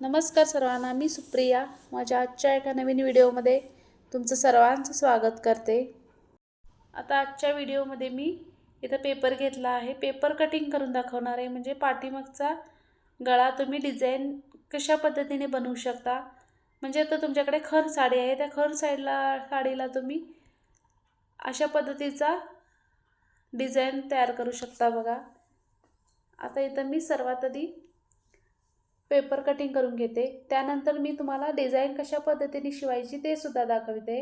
नमस्कार सर्वांना मी सुप्रिया. माझ्या आजच्या एका नवीन व्हिडिओमध्ये तुमचं सर्वांचं स्वागत करते. आता आजच्या व्हिडिओमध्ये मी इथं पेपर घेतला आहे. पेपर कटिंग करून दाखवणार आहे. म्हणजे पाठीमागचा गळा तुम्ही डिझाईन कशा पद्धतीने बनवू शकता. म्हणजे आता तुमच्याकडे खण साडी आहे. त्या खण साईडला साडीला तुम्ही अशा पद्धतीचा डिझाईन तयार करू शकता बघा. आता इथं मी सर्वात आधी पेपर कटिंग करून घेते. त्यानंतर मी तुम्हाला डिझाईन कशा पद्धतीने शिवायची ते सुद्धा दाखवते.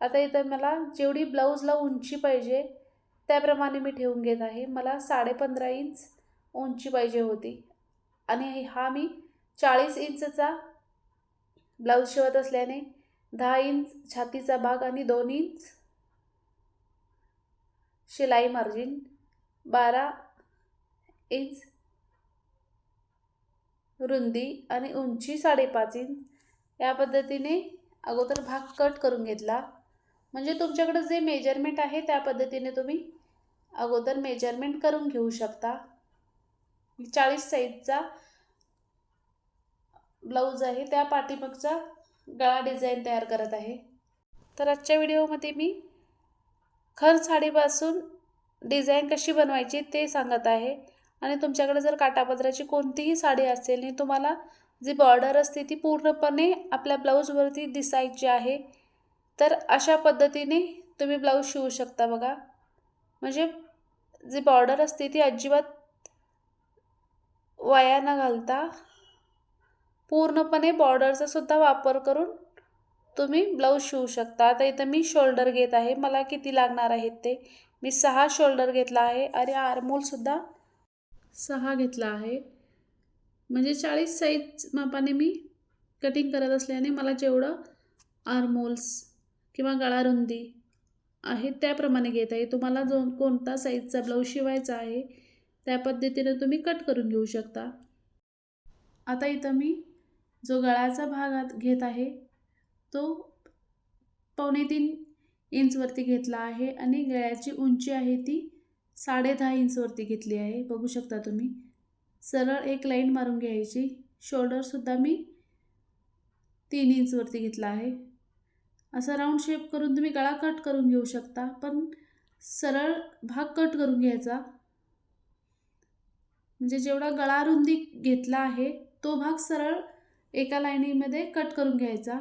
आता इथं मला जेवढी ब्लाऊजला उंची पाहिजे त्याप्रमाणे मी ठेवून घेत आहे. मला साडेपंधरा इंच उंची पाहिजे होती. आणि हा मी चाळीस इंचचा ब्लाऊज शिवत असल्याने दहा इंच छातीचा भाग आणि दोन इंच शिलाई मार्जिन बारा इंच रुंदी आणि उंची साडेपाच इंच. या पद्धतीने अगोदर भाग कट करून घेतला. म्हणजे तुमच्याकडं जे मेजरमेंट आहे त्या पद्धतीने तुम्ही अगोदर मेजरमेंट करून घेऊ शकता. चाळीस साईजचा ब्लाऊज आहे त्या पाठीमागचा गळा डिझाईन तयार करत आहे. तर आजच्या व्हिडिओमध्ये मी खर साडीपासून डिझाईन कशी बनवायची ते सांगत आहे. आणि तुमच्याकडे जर काटापदराची कोणतीही साडी असेल आणि तुम्हाला जी बॉर्डर असते ती पूर्णपणे आपल्या ब्लाऊजवरती दिसायची आहे. तर अशा पद्धतीने तुम्ही ब्लाऊज शिवू शकता बघा. म्हणजे जी बॉर्डर असते ती अजिबात वाया न घालता पूर्णपणे बॉर्डरचा सुद्धा वापर करून तुम्ही ब्लाऊज शिवू शकता. आता इथं मी शोल्डर घेत आहे. मला किती लागणार आहेत ते? मी सहा शोल्डर घेतला आहे. आणि आरमोलसुद्धा सहा घेतला आहे. म्हणजे चाळीस साईज मापाने मी कटिंग करत असल्याने मला जेवढं आर्मोल्स किंवा गळारुंदी आहे त्याप्रमाणे घेत आहे. तुम्हाला जो कोणता साईजचा ब्लाऊज शिवायचा आहे त्या पद्धतीने तुम्ही कट करून घेऊ शकता. आता इथं मी जो गळाचा भाग घेत आहे तो पावणे तीन इंचवरती घेतला आहे आणि गळ्याची उंची आहे ती साडे दहा इंचवरती घेतली आहे. बघू शकता तुम्ही. सरळ एक लाईन मारून घ्यायची. शोल्डरसुद्धा मी तीन इंचवरती घेतला आहे. असा राऊंड शेप करून तुम्ही गळा कट करून घेऊ शकता. पण सरळ भाग कट करून घ्यायचा. म्हणजे जेवढा गळा रुंदी घेतला आहे तो भाग सरळ एका लाईनीमध्ये कट करून घ्यायचा.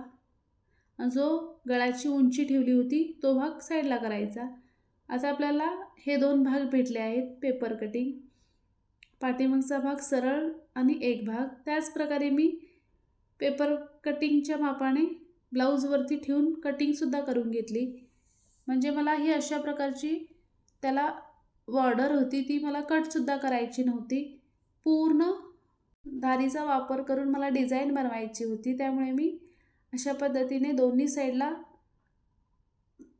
जो गळ्याची उंची ठेवली होती तो भाग साईडला करायचा. आता आपल्याला हे दोन भाग भेटले आहेत पेपर कटिंग पाठीमागचा भाग सरळ आणि एक भाग. त्याचप्रकारे मी पेपर कटिंगच्या मापाने ब्लाऊजवरती ठेवून कटिंगसुद्धा करून घेतली. म्हणजे मला ही अशा प्रकारची त्याला बॉर्डर होती ती मला कटसुद्धा करायची नव्हती. पूर्ण धारीचा वापर करून मला डिझाईन बनवायची होती. त्यामुळे मी अशा पद्धतीने दोन्ही साईडला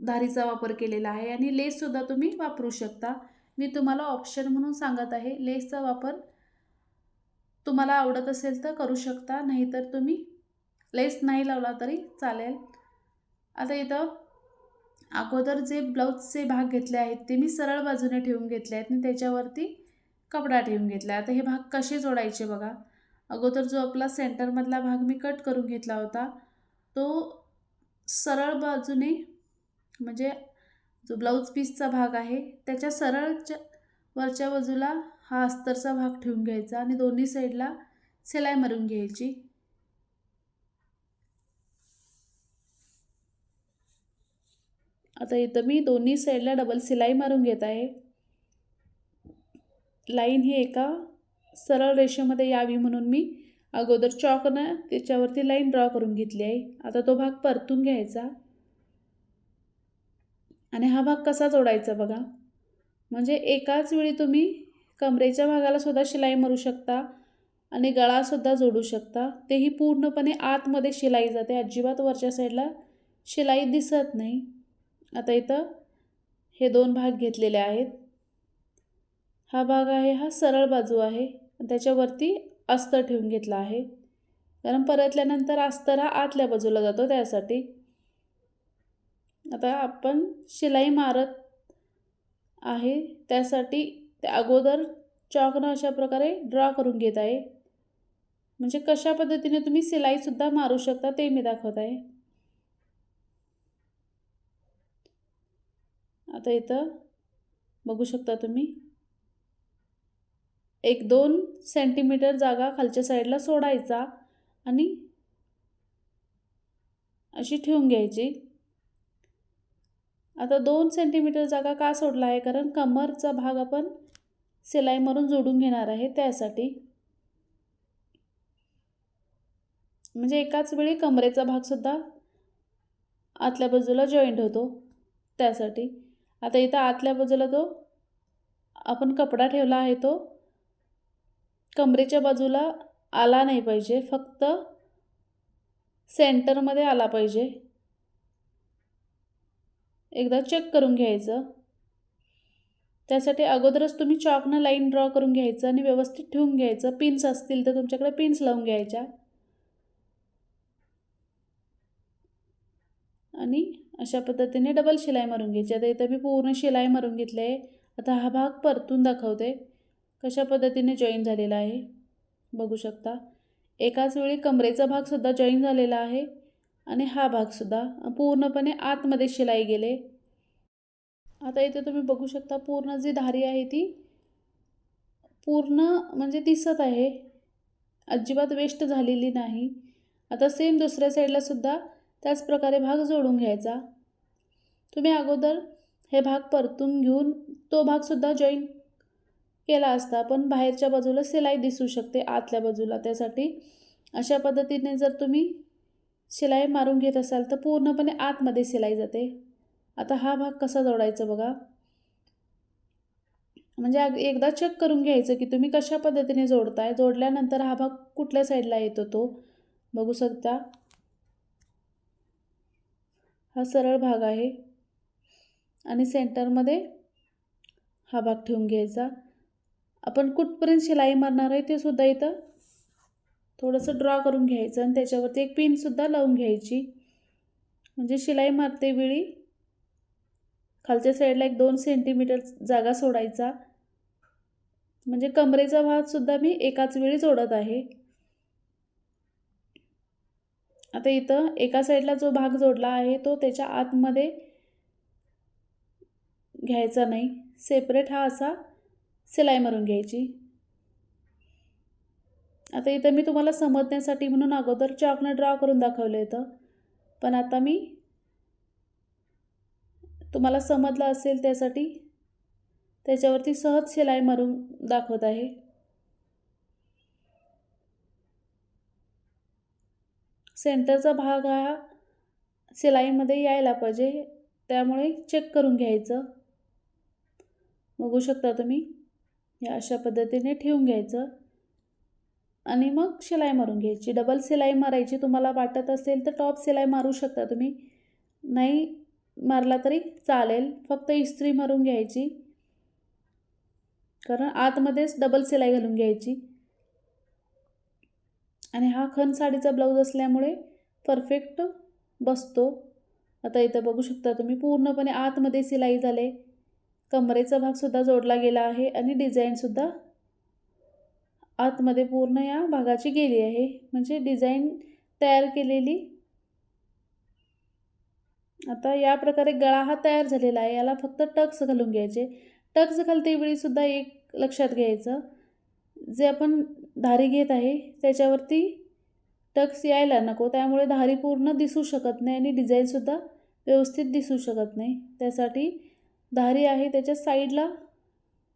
धारीचा वापर केलेला आहे आणि लेससुद्धा तुम्ही वापरू शकता. मी तुम्हाला ऑप्शन म्हणून सांगत आहे. लेसचा वापर तुम्हाला आवडत असेल तर करू शकता नाहीतर तुम्ही लेस नाही लावला तरी चालेल. आता इथं अगोदर जे ब्लाऊजचे भाग घेतले आहेत ते मी सरळ बाजूने ठेवून घेतले आहेत आणि त्याच्यावरती कपडा ठेवून घेतला आता हे भाग कसे जोडायचे बघा. अगोदर जो आपला सेंटरमधला भाग मी कट करून घेतला होता तो सरळ बाजूने म्हणजे जो ब्लाऊज पीसचा भाग आहे त्याच्या सरळच्या वरच्या बाजूला हा अस्तरचा भाग ठेवून घ्यायचा आणि दोन्ही साईडला सिलाई मारून घ्यायची. आता इथं मी दोन्ही साईडला डबल सिलाई मारून घेत आहे. लाईन ही एका सरळ रेषेमध्ये यावी म्हणून मी अगोदर चॉकनं त्याच्यावरती लाईन ड्रॉ करून घेतली आहे. आता तो भाग परतून घ्यायचा. आणि हा भाग कसा जोडायचा बघा. म्हणजे एकाच वेळी तुम्ही कमरेच्या भागाला सुद्धा शिलाई मारू शकता आणि गळासुद्धा जोडू शकता. तेही पूर्णपणे आतमध्ये शिलाई जाते. अजिबात वरच्या साईडला शिलाई दिसत नाही. आता इथं हे दोन भाग घेतलेले आहेत. हा भाग आहे हा सरळ बाजू आहे. त्याच्यावरती अस्तर ठेवून घेतला आहे. कारण परतल्यानंतर अस्तर हा आतल्या बाजूला जातो त्यासाठी. आता आपण शिलाई मारत आहे. त्यासाठी त्या अगोदर चॉकनं अशा प्रकारे ड्रॉ करून घेत आहे. म्हणजे कशा पद्धतीने तुम्ही शिलाईसुद्धा मारू शकता ते मी दाखवत आहे. आता इथं बघू शकता तुम्ही. एक दोन सेंटीमीटर जागा खालच्या साईडला सोडायचा आणि अशी ठेवून घ्यायची. आता दोन सेंटीमीटर जागा का सोडला आहे? कारण कमरचा भाग आपण सिलाई मारून जोडून घेणार आहे त्यासाठी. म्हणजे एकाच वेळी कमरेचा भागसुद्धा आतल्या बाजूला जॉईंट होतो त्यासाठी. आता इथं आतल्या बाजूला तो आपण कपडा ठेवला आहे तो कमरेच्या बाजूला आला नाही पाहिजे. फक्त सेंटरमध्ये आला पाहिजे. एकदा चेक करून घ्यायचं. त्यासाठी अगोदरच तुम्ही चॉकनं लाईन ड्रॉ करून घ्यायचं आणि व्यवस्थित ठेवून घ्यायचं. पिन्स असतील तर तुमच्याकडे पिन्स लावून घ्यायच्या. आणि अशा पद्धतीने डबल शिलाई मारून घ्यायची. आता इथं मी पूर्ण शिलाई मारून घेतली आहे. आता हा भाग परतून दाखवते. कशा पद्धतीने जॉईन झालेला आहे. बघू शकता. एकाच वेळी कमरेचा भागसुद्धा जॉईन झालेला आहे. आणि हा भागसुद्धा पूर्णपणे आतमध्ये शिलाई गेले. आता इथे तुम्ही बघू शकता पूर्ण जी धारी आहे ती पूर्ण म्हणजे दिसत आहे. अजिबात वेस्ट झालेली नाही. आता सेम दुसऱ्या साईडला सुद्धा त्याच प्रकारे भाग जोडून घ्यायचा. तुम्ही अगोदर हे भाग परतून घेऊन तो भागसुद्धा जॉईन केला असता पण बाहेरच्या बाजूला सिलाई दिसू शकते आतल्या बाजूला. त्यासाठी अशा पद्धतीने जर तुम्ही शिलाई मारून घेत असाल तर पूर्णपणे आतमध्ये शिलाई जाते. आता हा भाग कसा जोडायचा बघा. म्हणजे अग एकदा चेक करून घ्यायचं की तुम्ही कशा पद्धतीने जोडताय. जोडल्यानंतर हा भाग कुठल्या साईडला येतो तो? बघू शकता. हा सरळ भाग आहे. आणि सेंटरमध्ये हा भाग ठेवून घ्यायचा. आपण कुठपर्यंत शिलाई मारणार आहे ते सुद्धा इथं थोडंसं ड्रॉ करून घ्यायचं आणि त्याच्यावरती एक पिनसुद्धा लावून घ्यायची. म्हणजे शिलाई मारते वेळी. खालच्या साईडला एक दोन सेंटीमीटर जागा सोडायचा. म्हणजे कमरेचा भागसुद्धा मी एकाच वेळी जोडत आहे. आता इथं एका साईडला जो भाग जोडला आहे तो त्याच्या आतमध्ये घ्यायचा नाही. सेपरेट हा असा सिलाई मारून घ्यायची. आता इथं मी तुम्हाला समजण्यासाठी म्हणून अगोदर चॉकनं ड्रॉ करून दाखवलं होतं पण आता मी तुम्हाला समजलं असेल त्यासाठी त्याच्यावरती सहज शिलाई मारून दाखवत आहे. सेंटरचा भाग हा शिलाईमध्ये यायला पाहिजे त्यामुळे चेक करून घ्यायचं. बघू शकता तुम्ही या अशा पद्धतीने ठेवून घ्यायचं. आणि मग शिलाई मारून घ्यायची. डबल शिलाई मारायची तुम्हाला वाटत असेल तर टॉप शिलाई मारू शकता तुम्ही. नाही मारला तरी चालेल. फक्त इस्त्री मारून घ्यायची. कारण आतमध्येच डबल शिलाई घालून घ्यायची. आणि हा खन साडीचा ब्लाऊज असल्यामुळे परफेक्ट बसतो. आता इथं बघू शकता तुम्ही पूर्णपणे आतमध्ये सिलाई झाले. कमरेचा भागसुद्धा जोडला गेला आहे आणि डिझाईनसुद्धा आतमध्ये पूर्ण या भागाची गेली आहे. म्हणजे डिझाईन तयार केलेली. आता या प्रकारे गळा हा तयार झालेला आहे. याला फक्त टक्स घालून घ्यायचे. टक्स घालते वेळीसुद्धा एक लक्षात घ्यायचं. जे आपण धारी घेत आहे त्याच्यावरती टक्स यायला नको. त्यामुळे धारी पूर्ण दिसू शकत नाही आणि डिझाईनसुद्धा व्यवस्थित दिसू शकत नाही. त्यासाठी धारी आहे. त्याच्या साईडला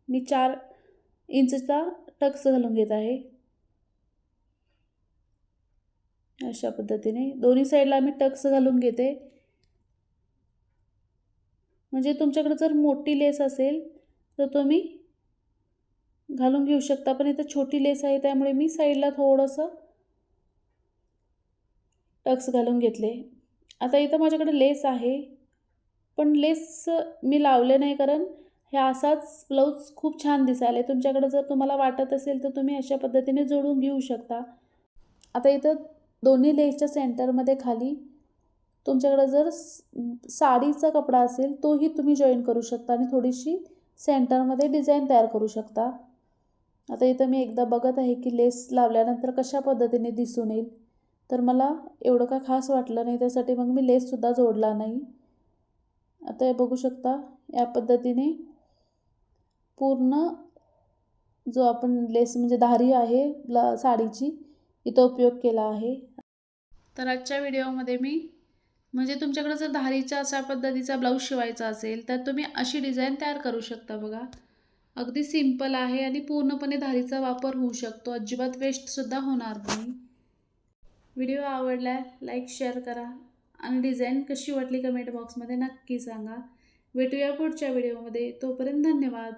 मी चार इंचचा टक्स घालून घेत आहे. अशा पद्धतीने दोन्ही साईडला मी टक्स घालून घेते. म्हणजे तुमच्याकडे जर मोठी लेस असेल तर तुम्ही घालून घेऊ शकता. पण इथं छोटी लेस आहे त्यामुळे मी साईडला थोडंसं टक्स घालून घेतले. आता इथं माझ्याकडे लेस आहे. पण लेस मी लावले नाही कारण हे असाच ब्लाऊज खूप छान दिसायला आहे. तुमच्याकडे जर तुम्हाला वाटत असेल तर तुम्ही अशा पद्धतीने जोडून घेऊ शकता. आता इथं दोन्ही लेसच्या सेंटरमध्ये खाली तुमच्याकडं जर साडीचा कपडा असेल तोही तुम्ही जॉईन करू शकता आणि थोडीशी सेंटरमध्ये डिझाईन तयार करू शकता. आता इथं मी एकदा बघत आहे की लेस लावल्यानंतर कशा पद्धतीने दिसून येईल. तर मला एवढं का खास वाटलं नाही त्यासाठी मग मी लेससुद्धा जोडला नाही. आता हे बघू शकता या पद्धतीने पूर्ण जो आपण लेस म्हणजे धारी आहे ला साडीची इथं उपयोग केला आहे. तर आजच्या व्हिडिओमध्ये मी म्हणजे तुमच्याकडे जर धारीच्या अशा पद्धतीचा ब्लाऊज शिवायचा असेल तर तुम्ही अशी डिझाईन तयार करू शकता बघा. अगदी सिंपल आहे आणि पूर्णपणे धारीचा वापर होऊ शकतो. अजिबात वेस्टसुद्धा होणार नाही. व्हिडिओ आवडला लाईक शेअर करा आणि डिझाईन कशी वाटली कमेंट बॉक्समध्ये नक्की सांगा. भेटूया पुढच्या व्हिडिओमध्ये. तोपर्यंत धन्यवाद.